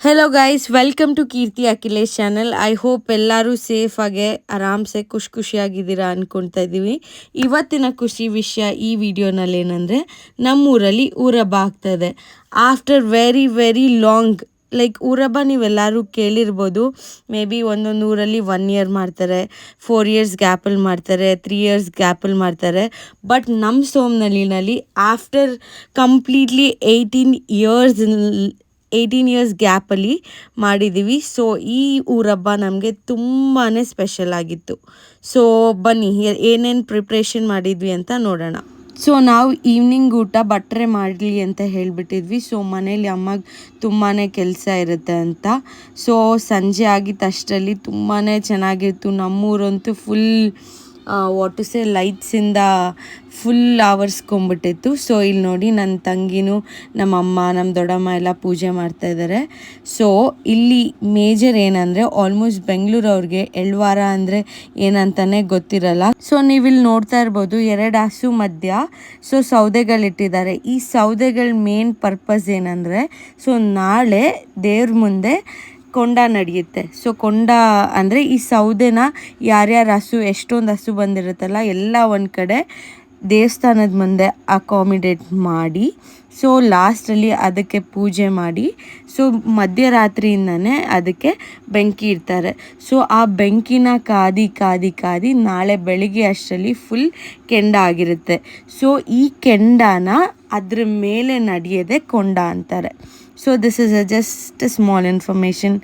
Hello guys welcome to Keerthi Akhilesh channel I hope ಎಲ್ಲರೂ ಸೇಫಾಗೆ ಆರಾಮ್ಸೆ ಖುಷಿ ಖುಷಿಯಾಗಿದ್ದೀರಾ ಅಂದ್ಕೊಳ್ತಾ ಇದ್ದೀವಿ ಇವತ್ತಿನ ಖುಷಿ ವಿಷಯ ಈ ವಿಡಿಯೋನಲ್ಲಿ ಏನಂದರೆ ನಮ್ಮೂರಲ್ಲಿ ಊರಬ್ಬ ಆಗ್ತಾ ಇದೆ after very very long like ಊರಬ್ಬ ನೀವೆಲ್ಲರೂ ಕೇಳಿರ್ಬೋದು ಮೇ ಬಿ ಒಂದೊಂದು ಊರಲ್ಲಿ ಒನ್ ಇಯರ್ ಮಾಡ್ತಾರೆ ಫೋರ್ ಇಯರ್ಸ್ ಗ್ಯಾಪಲ್ಲಿ ಮಾಡ್ತಾರೆ ತ್ರೀ ಇಯರ್ಸ್ ಗ್ಯಾಪಲ್ಲಿ ಮಾಡ್ತಾರೆ ಬಟ್ ನಮ್ಮ ಸೋಮ್ನಳ್ಳಿನಲ್ಲಿ after completely eighteen years eighteen years ಗ್ಯಾಪಲ್ಲಿ ಮಾಡಿದ್ದೀವಿ ಸೊ ಈ ಊರಬ್ಬ ನಮಗೆ ತುಂಬಾ ಸ್ಪೆಷಲ್ ಆಗಿತ್ತು. ಸೊ ಬನ್ನಿ ಏನೇನು ಪ್ರಿಪ್ರೇಷನ್ ಮಾಡಿದ್ವಿ ಅಂತ ನೋಡೋಣ. ಸೊ ನಾವು ಈವ್ನಿಂಗ್ ಊಟ, ಬಟ್ರೆ ಮಾಡಲಿ ಅಂತ ಹೇಳಿಬಿಟ್ಟಿದ್ವಿ. ಸೊ ಮನೇಲಿ ಅಮ್ಮಗೆ ತುಂಬಾ ಕೆಲಸ ಇರುತ್ತೆ ಅಂತ. ಸೊ ಸಂಜೆ ಆಗಿತ್ತು ಅಷ್ಟರಲ್ಲಿ ತುಂಬಾ ಚೆನ್ನಾಗಿತ್ತು. ನಮ್ಮೂರಂತೂ ಫುಲ್ ವಾಟ್ ಸೇ ಲೈಟ್ಸಿಂದ ಫುಲ್ ಆವರಿಸ್ಕೊಂಬಿಟ್ಟಿತ್ತು ಸೊ ಇಲ್ಲಿ ನೋಡಿ ನನ್ನ ತಂಗಿನೂ ನಮ್ಮ ಅಮ್ಮ ನಮ್ಮ ದೊಡ್ಡಮ್ಮ ಎಲ್ಲ ಪೂಜೆ ಮಾಡ್ತಾ ಇದ್ದಾರೆ ಸೊ ಇಲ್ಲಿ ಮೇಜರ್ ಏನಂದರೆ ಆಲ್ಮೋಸ್ಟ್ ಬೆಂಗಳೂರು ಬೆಂಗಳೂರವ್ರಿಗೆ ಎಳ್ವಾರ ಅಂದರೆ ಏನಂತಾನೆ ಗೊತ್ತಿರಲ್ಲ. ಸೊ ನೀವಿಲ್ಲಿ ನೋಡ್ತಾ ಇರ್ಬೋದು, ಎರಡು ಹಸು ಮಧ್ಯ ಸೊ ಸೌದೆಗಳಿಟ್ಟಿದ್ದಾರೆ ಈ ಸೌದೆಗಳ ಮೇನ್ ಪರ್ಪಸ್ ಏನಂದರೆ ಸೊ ನಾಳೆ ದೇವ್ರ ಮುಂದೆ ಕೊಂಡ ನಡೆಯುತ್ತೆ. ಸೊ ಕೊಂಡ ಅಂದರೆ ಈ ಸೌದೆನ ಯಾರ್ಯಾರು ಹಸು, ಎಷ್ಟೊಂದು ಹಸು ಬಂದಿರುತ್ತಲ್ಲ, ಎಲ್ಲ ಒಂದು ಕಡೆ ದೇವಸ್ಥಾನದ ಮುಂದೆ ಅಕಾಮಿಡೇಟ್ ಮಾಡಿ ಸೊ ಲಾಸ್ಟಲ್ಲಿ ಅದಕ್ಕೆ ಪೂಜೆ ಮಾಡಿ ಸೊ ಮಧ್ಯರಾತ್ರಿಯಿಂದನೇ ಅದಕ್ಕೆ ಬೆಂಕಿ ಇಡ್ತಾರೆ. ಸೊ ಆ ಬೆಂಕಿನ ಕಾದಿ ಕಾದಿ ಕಾದಿ ನಾಳೆ ಬೆಳಿಗ್ಗೆ ಅಷ್ಟರಲ್ಲಿ ಫುಲ್ ಕೆಂಡ ಆಗಿರುತ್ತೆ. ಸೊ ಈ ಕೆಂಡನ ಅದ್ರ ಮೇಲೆ ನಡೆಯೋದೆ ಕೊಂಡ ಅಂತಾರೆ. So this is a just small information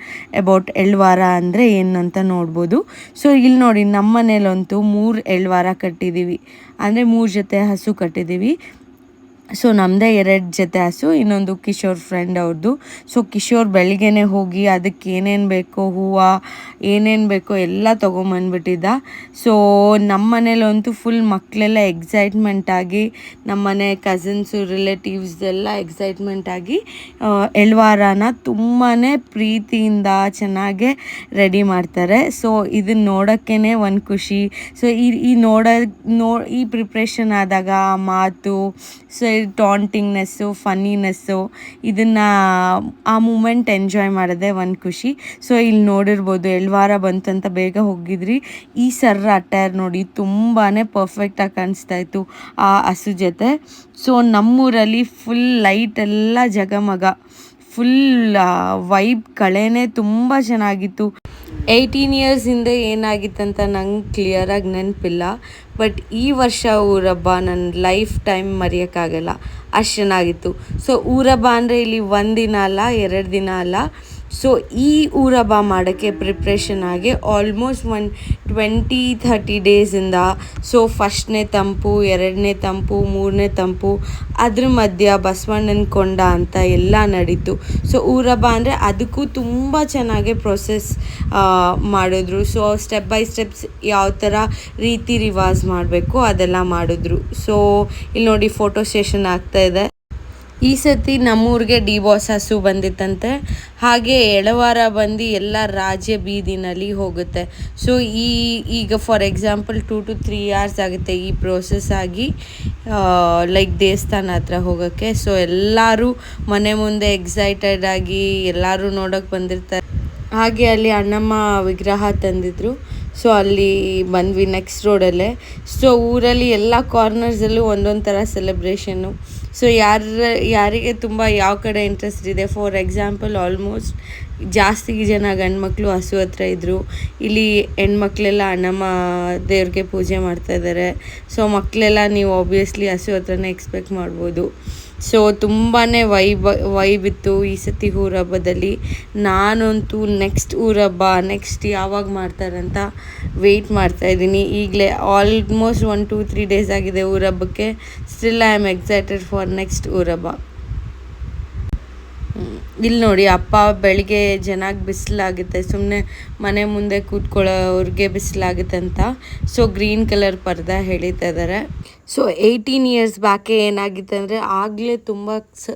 about ಎಳ್ವಾರ ಅಂದರೆ ಏನು ಅಂತ ನೋಡ್ಬೋದು. ಸೊ ಇಲ್ಲಿ ನೋಡಿ, ನಮ್ಮ ಮನೇಲಂತೂ ಮೂರು ಎಳ್ವಾರ ಕಟ್ಟಿದ್ದೀವಿ. ಅಂದರೆ ಮೂರು ಜೊತೆ ಹಸು ಕಟ್ಟಿದ್ದೀವಿ. ಸೊ ನಮ್ಮದೇ ಎರಡು ಜೊತೆ ಹಸು, ಇನ್ನೊಂದು ಕಿಶೋರ್ ಫ್ರೆಂಡ್ ಅವ್ರದ್ದು ಸೊ ಕಿಶೋರ್ ಬೆಳಿಗ್ಗೆನೆ ಹೋಗಿ ಅದಕ್ಕೆ ಏನೇನು ಬೇಕೋ ಹೂವು, ಏನೇನು ಬೇಕೋ ಎಲ್ಲ ತೊಗೊಂಬಂದ್ಬಿಟ್ಟಿದ್ದ. ಸೊ ನಮ್ಮ ಮನೇಲಂತೂ ಫುಲ್ ಮಕ್ಕಳೆಲ್ಲ ಎಕ್ಸೈಟ್ಮೆಂಟ್ ಆಗಿ ನಮ್ಮ ಮನೆ ಕಸಿನ್ಸು ರಿಲೇಟಿವ್ಸ್ ಎಲ್ಲ ಎಕ್ಸೈಟ್ಮೆಂಟ್ ಆಗಿ ಎಳ್ವಾರನ ತುಂಬಾ ಪ್ರೀತಿಯಿಂದ ಚೆನ್ನಾಗೆ ರೆಡಿ ಮಾಡ್ತಾರೆ. ಸೊ ಇದನ್ನ ನೋಡೋಕ್ಕೇ ಒಂದು ಖುಷಿ. ಸೊ ಈ ಈ ನೋಡೋ, ನೋ, ಈ ಪ್ರಿಪ್ರೇಷನ್ ಆದಾಗ ಮಾತು ಸೊ ಟಾಂಟಿಂಗ್ನೆಸ್ಸು ಫನ್ನಿನೆಸ್ಸು ಇದನ್ನು ಆ ಮೂಮೆಂಟ್ ಎಂಜಾಯ್ ಮಾಡೋದೇ ಒಂದು ಖುಷಿ. ಸೊ ಇಲ್ಲಿ ನೋಡಿರ್ಬೋದು ಎಳ್ವಾರ ಬಂತಂತ ಬೇಗ ಹೋಗಿದ್ರಿ. ಈ ಸರ್ರ ಅಟೈರ್ ನೋಡಿ ತುಂಬಾ ಪರ್ಫೆಕ್ಟಾಗಿ ಕಾಣಿಸ್ತಾ ಇತ್ತು ಆ ಹಸು ಜೊತೆ. ಸೊ ನಮ್ಮೂರಲ್ಲಿ ಫುಲ್ ಲೈಟ್ ಎಲ್ಲ ಜಗಮಗ. ಫುಲ್ ವೈಬ್ ಕಳೆನೇ ತುಂಬ ಚೆನ್ನಾಗಿತ್ತು. ಏಯ್ಟೀನ್ ಇಯರ್ಸ್ ಹಿಂದೆ ಏನಾಗಿತ್ತಂತ ನಂಗೆ ಕ್ಲಿಯರಾಗಿ ನೆನಪಿಲ್ಲ. ಬಟ್ ಈ ವರ್ಷ ಊರಬ್ಬ ನನ್ನ ಲೈಫ್ ಟೈಮ್ ಮರೆಯೋಕ್ಕಾಗಲ್ಲ. ಅಷ್ಟು ಚೆನ್ನಾಗಿತ್ತು. ಸೊ ಊರಬ್ಬ ಅಂದರೆ ಇಲ್ಲಿ ಒಂದು ದಿನ ಅಲ್ಲ, ಎರಡು ದಿನ ಅಲ್ಲ. ಸೊ ಈ ಊರಬ್ಬ ಮಾಡೋಕ್ಕೆ ಪ್ರಿಪ್ರೇಷನ್ ಆಗಿ ಆಲ್ಮೋಸ್ಟ್ ಒನ್ ಟ್ವೆಂಟಿ ಥರ್ಟಿ ಡೇಸಿಂದ ಸೊ ಫಸ್ಟ್ನೇ ತಂಪು, ಎರಡನೇ ತಂಪು, ಮೂರನೇ ತಂಪು, ಅದ್ರ ಮಧ್ಯ ಬಸವಣ್ಣನ ಕೊಂಡ ಅಂತ ಎಲ್ಲ ನಡೀತು. ಸೊ ಊರಬ್ಬ ಅಂದರೆ ಅದಕ್ಕೂ ತುಂಬ ಚೆನ್ನಾಗಿ ಪ್ರೊಸೆಸ್ ಮಾಡಿದ್ರು. ಸೊ ಸ್ಟೆಪ್ ಬೈ ಸ್ಟೆಪ್ಸ್ ಯಾವ ಥರ ರೀತಿ ರಿವಾಜ್ ಮಾಡಬೇಕು ಅದೆಲ್ಲ ಮಾಡಿದ್ರು. ಸೊ ಇಲ್ಲಿ ನೋಡಿ ಫೋಟೋ ಸೆಷನ್ ಆಗ್ತಾಯಿದೆ ಈ ಸತಿ ನಮ್ಮೂರಿಗೆ ಡಿ ಬಾಸ್ ಹಸು ಬಂದಿತ್ತಂತೆ. ಹಾಗೆ ಎಳವಾರ ಬಂದು ಎಲ್ಲ ರಾಜ್ಯ ಬೀದಿನಲ್ಲಿ ಹೋಗುತ್ತೆ. ಸೊ ಈ, ಈಗ for example two to three hours ಆಗುತ್ತೆ ಈ ಪ್ರೋಸೆಸ್ ಆಗಿ ಲೈಕ್ ದೇವಸ್ಥಾನ ಹತ್ರ ಹೋಗೋಕ್ಕೆ. ಸೊ ಎಲ್ಲರೂ ಮನೆ ಮುಂದೆ ಎಕ್ಸೈಟೆಡ್ ಆಗಿ ಎಲ್ಲರೂ ನೋಡೋಕೆ ಬಂದಿರ್ತಾರೆ. ಹಾಗೆ ಅಲ್ಲಿ ಅಣ್ಣಮ್ಮ ವಿಗ್ರಹ ತಂದಿದ್ರು. ಸೊ ಅಲ್ಲಿ ಬಂದ್ವಿ ನೆಕ್ಸ್ಟ್ ರೋಡಲ್ಲೇ ಸೊ ಊರಲ್ಲಿ ಎಲ್ಲ ಕಾರ್ನರ್ಸಲ್ಲೂ ಒಂದೊಂದು ಥರ ಸೆಲೆಬ್ರೇಷನ್ನು ಸೊ ಯಾರ ಯಾರಿಗೆ ತುಂಬ ಯಾವ ಕಡೆ ಇಂಟ್ರೆಸ್ಟ್ ಇದೆ? ಫಾರ್ ಎಕ್ಸಾಂಪಲ್ ಆಲ್ಮೋಸ್ಟ್ ಜಾಸ್ತಿ ಜನ ಗಂಡು ಮಕ್ಕಳು ಹಸು ಹತ್ರ ಇದ್ದರು ಇಲ್ಲಿ ಹೆಣ್ಮಕ್ಳೆಲ್ಲ ಅಣ್ಣಮ್ಮ ದೇವ್ರಿಗೆ ಪೂಜೆ ಮಾಡ್ತಾ ಇದ್ದಾರೆ ಸೊ ಮಕ್ಕಳೆಲ್ಲ ನೀವು ಆಬ್ವಿಯಸ್ಲಿ ಹಸು ಹತ್ರನೇ ಎಕ್ಸ್ಪೆಕ್ಟ್ ಮಾಡ್ಬೋದು. ಸೊ ತುಂಬಾ ವೈಬ್ ವೈಬ್ ಇತ್ತು ಈ ಸತಿ ಊರಹಬ್ಬದಲ್ಲಿ ನಾನಂತೂ ನೆಕ್ಸ್ಟ್ ಊರಹಬ್ಬ ನೆಕ್ಸ್ಟ್ ಯಾವಾಗ ಮಾಡ್ತಾರಂತ ವೆಯ್ಟ್ ಮಾಡ್ತಾಯಿದ್ದೀನಿ ಈಗಲೇ almost one two three days ಆಗಿದೆ ಊರಹಬ್ಬಕ್ಕೆ still I am excited for next ಊರಹಬ್ಬ ಇಲ್ಲಿ ನೋಡಿ, ಅಪ್ಪ ಬೆಳಿಗ್ಗೆ ಚೆನ್ನಾಗಿ ಬಿಸಿಲಾಗುತ್ತೆ. ಸುಮ್ಮನೆ ಮನೆ ಮುಂದೆ ಕೂತ್ಕೊಳ್ಳೋರಿಗೆ ಬಿಸಿಲಾಗುತ್ತೆ ಅಂತ. ಸೊ ಗ್ರೀನ್ ಕಲರ್ ಪರ್ದ ಎಳಿತಾ ಇದ್ದಾರೆ ಸೊ ಏಯ್ಟೀನ್ ಇಯರ್ಸ್ ಬ್ಯಾಕೆ ಏನಾಗಿತ್ತು ಅಂದರೆ ಆಗಲೇ ತುಂಬ ಸ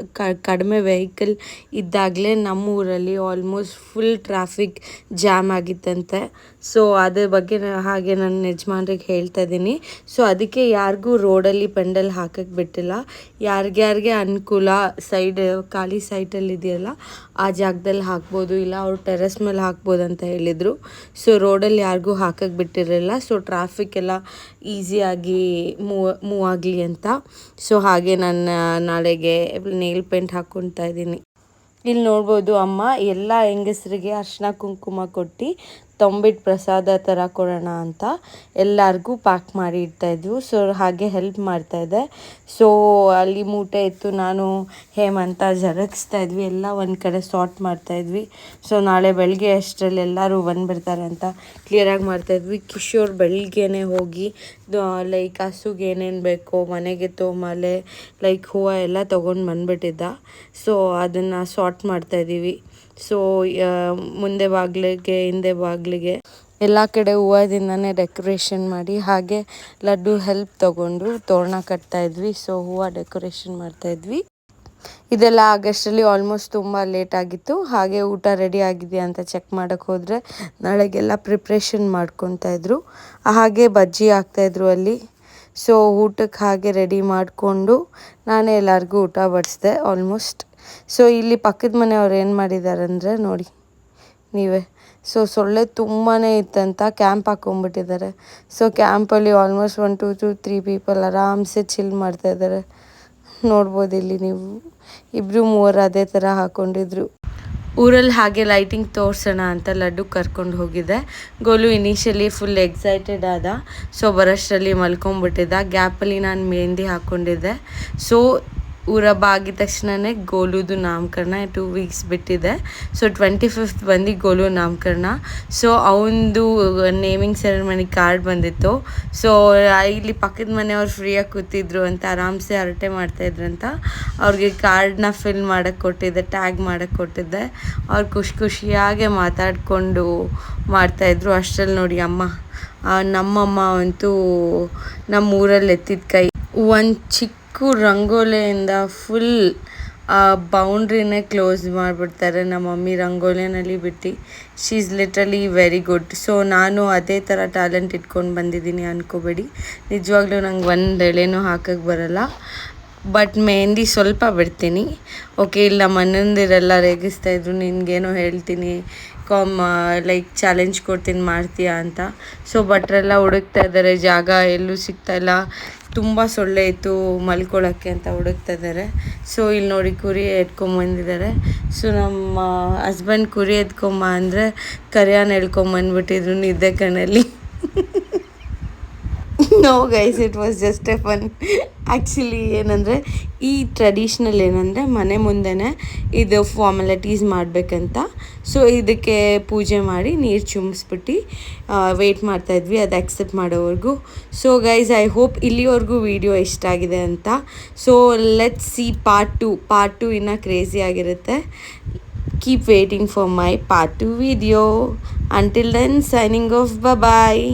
ಕಡಿಮೆ ವೆಹಿಕಲ್ ಇದ್ದಾಗಲೇ ನಮ್ಮ ಊರಲ್ಲಿ ಆಲ್ಮೋಸ್ಟ್ ಫುಲ್ ಟ್ರಾಫಿಕ್ ಜಾಮ್ ಆಗಿತ್ತಂತೆ. ಸೊ ಅದ್ರ ಬಗ್ಗೆ ಹಾಗೆ ನನ್ನ ಯಜಮಾನ್ರಿಗೆ ಹೇಳ್ತಾ ಇದ್ದೀನಿ. ಸೊ ಅದಕ್ಕೆ ಯಾರಿಗೂ ರೋಡಲ್ಲಿ ಪೆಂಡಲ್ ಹಾಕಕ್ಕೆ ಬಿಟ್ಟಿಲ್ಲ. ಯಾರಿಗ್ಯಾರಿಗೆ ಅನುಕೂಲ ಸೈಡ್ ಖಾಲಿ ಸೈಟಲ್ಲಿ ಇದೆಯಲ್ಲ, ಆ ಜಾಗದಲ್ಲಿ ಹಾಕ್ಬೋದು, ಇಲ್ಲ ಅವ್ರು ಟೆರೆಸ್ ಮೇಲೆ ಹಾಕ್ಬೋದು ಅಂತ ಹೇಳಿದರು. ಸೊ ರೋಡಲ್ಲಿ ಯಾರಿಗೂ ಹಾಕಕ್ಕೆ ಬಿಟ್ಟಿರಲಿಲ್ಲ. ಸೊ ಟ್ರಾಫಿಕ್ ಎಲ್ಲ ಈಸಿಯಾಗಿ ಮೂವ್ ಮೂವ್ ಆಗಲಿ ಅಂತ. ಸೊ ಹಾಗೆ ನಾನು ನಾಳೆಗೆ ನೇಲ್ ಪೇಂಟ್ ಹಾಕ್ಕೊತಾ ಇದ್ದೀನಿ. ಇಲ್ಲಿ ನೋಡ್ಬೋದು ಅಮ್ಮ, ಎಲ್ಲ ಹೆಂಗಸರಿಗೆ ಅರ್ಶಿನ ಕುಂಕುಮ ಕೊಟ್ಟು ತೊಂಬಿಟ್ಟು ಪ್ರಸಾದ ಥರ ಕೊಡೋಣ ಅಂತ ಎಲ್ಲರಿಗೂ ಪ್ಯಾಕ್ ಮಾಡಿ ಇಡ್ತಾಯಿದ್ವು ಸೊ ಹಾಗೆ ಹೆಲ್ಪ್ ಮಾಡ್ತಾಯಿದ್ದೆ ಸೊ ಅಲ್ಲಿ ಮೂಟೆ ಇತ್ತು. ನಾನು, ಹೇಮಂತ ಜರಗಿಸ್ತಾ ಇದ್ವಿ. ಎಲ್ಲ ಒಂದು ಕಡೆ ಸಾರ್ಟ್ ಮಾಡ್ತಾಯಿದ್ವಿ ಸೊ ನಾಳೆ ಬೆಳಗ್ಗೆ ಅಷ್ಟರಲ್ಲಿ ಎಲ್ಲರೂ ಬಂದುಬಿಡ್ತಾರೆ ಅಂತ ಕ್ಲಿಯರಾಗಿ ಮಾಡ್ತಾಯಿದ್ವಿ ಕಿಶೋರ್ ಬೆಳಗ್ಗೆನೇ ಹೋಗಿ ಲೈಕ್ ಹಸುಗೆ ಏನೇನು ಬೇಕೋ, ಮನೆಗೆ ತೋಮಲೆ ಲೈಕ್ ಹೂವು ಎಲ್ಲ ತೊಗೊಂಡು ಬಂದುಬಿಟ್ಟಿದ್ದ. ಸೊ ಅದನ್ನು ಸಾರ್ಟ್ ಮಾಡ್ತಾಯಿದ್ದೀವಿ ಸೊ ಮುಂದೆ ಬಾಗಿಲಿಗೆ, ಹಿಂದೆ ಬಾಗಿಲಿಗೆ ಎಲ್ಲ ಕಡೆ ಹೂವದಿಂದನೇ ಡೆಕೋರೇಷನ್ ಮಾಡಿ, ಹಾಗೆ ಲಡ್ಡು ಹೆಲ್ಪ್ ತಗೊಂಡು ತೋರಣ ಕಟ್ತಾ ಇದ್ವಿ. ಸೊ ಹೂವು ಡೆಕೋರೇಷನ್ ಮಾಡ್ತಾ ಇದ್ವಿ. ಇದೆಲ್ಲ ಆಗಸ್ಟಲ್ಲಿ ಆಲ್ಮೋಸ್ಟ್ ತುಂಬ ಲೇಟ್ ಆಗಿತ್ತು. ಹಾಗೆ ಊಟ ರೆಡಿ ಆಗಿದೆಯಾ ಅಂತ ಚೆಕ್ ಮಾಡೋಕ್ಕೆ ಹೋದರೆ ನಾಳೆಗೆಲ್ಲ ಪ್ರಿಪ್ರೇಷನ್ ಮಾಡ್ಕೊತಾ ಇದ್ರು. ಹಾಗೆ ಬಜ್ಜಿ ಹಾಕ್ತಾಯಿದ್ರು ಅಲ್ಲಿ. ಸೊ ಊಟಕ್ಕೆ ಹಾಗೆ ರೆಡಿ ಮಾಡಿಕೊಂಡು ನಾನೇ ಎಲ್ಲರಿಗೂ ಊಟ ಬಡಿಸಿದೆ ಆಲ್ಮೋಸ್ಟ್ ಸೊ ಇಲ್ಲಿ ಪಕ್ಕದ ಮನೆಯವ್ರು ಏನು ಮಾಡಿದ್ದಾರೆ ಅಂದರೆ ನೋಡಿ, ನೀವೇ. ಸೊ ಸೊಳ್ಳೆ ತುಂಬಾ ಇತ್ತಂತ ಕ್ಯಾಂಪ್ ಹಾಕ್ಕೊಂಬಿಟ್ಟಿದ್ದಾರೆ so ಕ್ಯಾಂಪಲ್ಲಿ almost one to two three people ಆರಾಮ್ಸೆ ಚಿಲ್ ಮಾಡ್ತಾಯಿದ್ದಾರೆ ನೋಡ್ಬೋದು ಇಲ್ಲಿ ನೀವು. ಇಬ್ಬರು ಮೂವರು ಅದೇ ಥರ ಹಾಕ್ಕೊಂಡಿದ್ರು ಊರಲ್ಲಿ ಹಾಗೆ ಲೈಟಿಂಗ್ ತೋರಿಸೋಣ ಅಂತ ಲಡ್ಡು ಕರ್ಕೊಂಡು ಹೋಗಿದ್ದೆ ಗೋಲು ಇನಿಷಿಯಲಿ ಫುಲ್ ಎಕ್ಸೈಟೆಡ್ ಆದ. ಸೊ ಬರೋಷ್ಟರಲ್ಲಿ ಮಲ್ಕೊಂಬಿಟ್ಟಿದ್ದ ಗ್ಯಾಪಲ್ಲಿ ನಾನು ಮೆಹಂದಿ ಹಾಕ್ಕೊಂಡಿದ್ದೆ ಸೊ ಊರಬ್ಬ ಆಗಿದ ತಕ್ಷಣವೇ ಗೋಲುದು ನಾಮಕರಣ ಟೂ ವೀಕ್ಸ್ ಬಿಟ್ಟಿದೆ. ಸೊ, ಟ್ವೆಂಟಿ ಫಿಫ್ತ್ ಬಂದು ಗೋಲು ನಾಮಕರಣ. ಸೊ ಅವನದು ನೇಮಿಂಗ್ ಸೆರೆಮನಿ ಕಾರ್ಡ್ ಬಂದಿತ್ತು. ಸೊ ಇಲ್ಲಿ ಪಕ್ಕದ ಮನೆಯವ್ರು ಫ್ರೀಯಾಗಿ ಕೂತಿದ್ರು ಅಂತ, ಆರಾಮ್ಸೆ ಹರಟೆ ಮಾಡ್ತಾಯಿದ್ರಂತ ಅವ್ರಿಗೆ ಕಾರ್ಡ್ನ ಫಿಲ್ ಮಾಡೋಕ್ಕೆ ಕೊಟ್ಟಿದ್ದೆ ಟ್ಯಾಗ್ ಮಾಡೋಕ್ಕೆ ಕೊಟ್ಟಿದ್ದೆ. ಅವ್ರು ಖುಷಿ ಖುಷಿಯಾಗೆ ಮಾತಾಡಿಕೊಂಡು ಮಾಡ್ತಾಯಿದ್ರು ಅಷ್ಟರಲ್ಲಿ ನೋಡಿ ಅಮ್ಮ ನಮ್ಮಮ್ಮ ಅಂತೂ ನಮ್ಮ ಊರಲ್ಲಿ ಎತ್ತಿದ ಕೈ. ಒಂದು ಚಿಕ್ಕ ರಂಗೋಲಿಯಿಂದ ಫುಲ್ ಆ ಬೌಂಡ್ರಿನೇ ಕ್ಲೋಸ್ ಮಾಡಿಬಿಡ್ತಾರೆ ನಮ್ಮ ಮಮ್ಮಿ ರಂಗೋಲಿನಲ್ಲಿ ಬಿಟ್ಟು. She is literally very good so ನಾನು ಅದೇ ಥರ ಟ್ಯಾಲೆಂಟ್ ಇಟ್ಕೊಂಡು ಬಂದಿದ್ದೀನಿ ಅನ್ಕೋಬೇಡಿ. ನಿಜವಾಗ್ಲೂ ನಂಗೆ ಒಂದು ಎಳೆನೂ ಹಾಕಕ್ಕೆ ಬರಲ್ಲ. ಬಟ್ ಮೆಹಂದಿ ಸ್ವಲ್ಪ ಬಿಡ್ತೀನಿ. ಓಕೆ ಇಲ್ಲ ರೇಗಿಸ್ತಾ ರೇಗಿಸ್ತಾಯಿದ್ರು ನಿನಗೇನೋ ಹೇಳ್ತೀನಿ. ಕಾಮ್ ಲೈಕ್ ಚಾಲೆಂಜ್ ಕೊಡ್ತೀನಿ ಮಾಡ್ತೀಯಾ ಅಂತ. ಸೊ ಭಟ್ರೆಲ್ಲ ಹುಡುಕ್ತಾ ಇದ್ದಾರೆ, ಜಾಗ ಎಲ್ಲೂ ಸಿಗ್ತಾಯಿಲ್ಲ ತುಂಬ ಸೊಳ್ಳೆ ಇತ್ತು ಮಲ್ಕೊಳ್ಳೋಕ್ಕೆ ಅಂತ ಹುಡುಕ್ತಾ ಇದ್ದಾರೆ. ಸೊ ಇಲ್ಲಿ ನೋಡಿ ಕುರಿ ಎತ್ಕೊಂಬಂದಿದ್ದಾರೆ ಸೊ ನಮ್ಮ ಹಸ್ಬೆಂಡ್ ಕುರಿ ಎತ್ಕೊಂಬ ಅಂದರೆ ಕರಿಯಾನ ಎಳ್ಕೊಂಬಂದ್ಬಿಟ್ಟಿದ್ರು ನಿದ್ದೆ ಕಣ್ಣಲ್ಲಿ. No guys it was just a fun actually ಏನಂದರೆ, ಈ ಟ್ರೆಡಿಷ್ನಲ್ ಏನಂದರೆ, ಮನೆ ಮುಂದೆನೇ ಇದು ಫಾರ್ಮಾಲಿಟೀಸ್ ಮಾಡಬೇಕಂತ. ಸೊ ಇದಕ್ಕೆ ಪೂಜೆ ಮಾಡಿ ನೀರು ಚುಮ್ಸ್ಬಿಟ್ಟು ವೆಯ್ಟ್ ಮಾಡ್ತಾಯಿದ್ವಿ ಅದು ಅಕ್ಸೆಪ್ಟ್ ಮಾಡೋವರೆಗೂ. ಸೊ ಗೈಸ್ ಐ ಹೋಪ್ ಇಲ್ಲಿವರೆಗೂ ವಿಡಿಯೋ ಇಷ್ಟ ಆಗಿದೆ ಅಂತ. So let see part two part two ಇನ್ನೂ ಕ್ರೇಜಿ ಆಗಿರುತ್ತೆ. Keep waiting for my part two video until then signing off bye